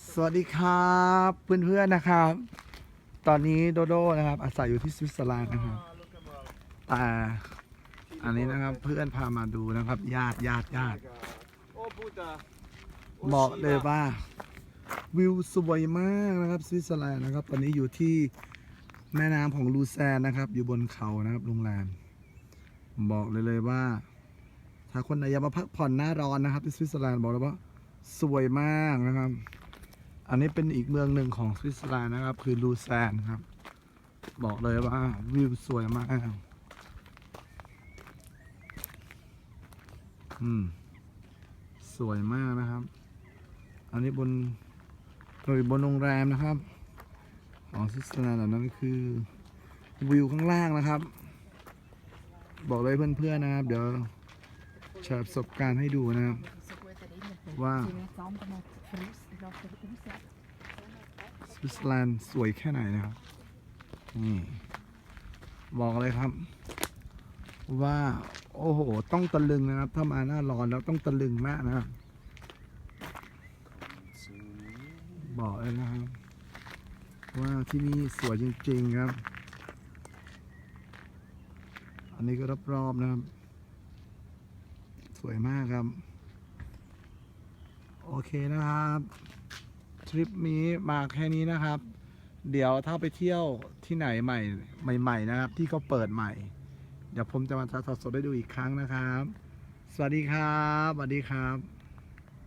สวัสดีครับเพื่อนๆนะครับ ตอนนี้โดโดนะครับ อาศัยอยู่ที่สวิตเซอร์แลนด์นะครับแต่อันนี้นะครับเพื่อนพามาดูนะครับ ญาติญาติญาติโอ้พูดอะบอกเลยว่า วิวสวยมากนะครับสวิตเซอร์แลนด์นะครับ ตอนนี้อยู่ที่แม่น้ำของลูแซนนะครับ อยู่บนเขานะครับโรงแรมบอกเลยเลยว่า ถ้าคนไหนอยากมาพักผ่อนหน้าร้อนนะครับที่สวิตเซอร์แลนด์บอกเลยว่าสวยมากนะครับ อันนี้เป็นอีกเมืองหนึ่งของสวิตเซอร์แลนด์นะครับ คือลูแซนครับ บอกเลยว่าวิวสวยมากอืม สวยมากนะครับ อันนี้บนเราอยู่บนโรงแรมนะครับ ของสวิตเซอร์แลนด์เหล่านั้นคือวิวข้างล่างนะครับ บอกเลยเพื่อนๆนะครับ เดี๋ยวแชร์ประสบการณ์ให้ดูนะครับ ว่าสวิตเซอร์แลนด์สวยแค่ไหนนะครับ นี่ บอกเลยครับ ว่า โอ้โห ต้องตะลึงนะครับ ถ้ามาหน้าร้อนแล้วต้องตะลึงมากนะครับ บอกเลยนะครับ ว่าที่นี่สวยจริง ๆ ครับ อันนี้ก็รอบๆนะครับ สวยมากครับ เคนะครับ ทริปนี้มาแค่นี้นะครับ เดี๋ยวถ้าไปเที่ยวที่ไหนใหม่ใหม่ๆนะครับ ที่เขาเปิดใหม่ เดี๋ยวผมจะมาถ่ายทอดสดให้ดูอีกครั้งนะครับ สวัสดีครับสวัสดีครับ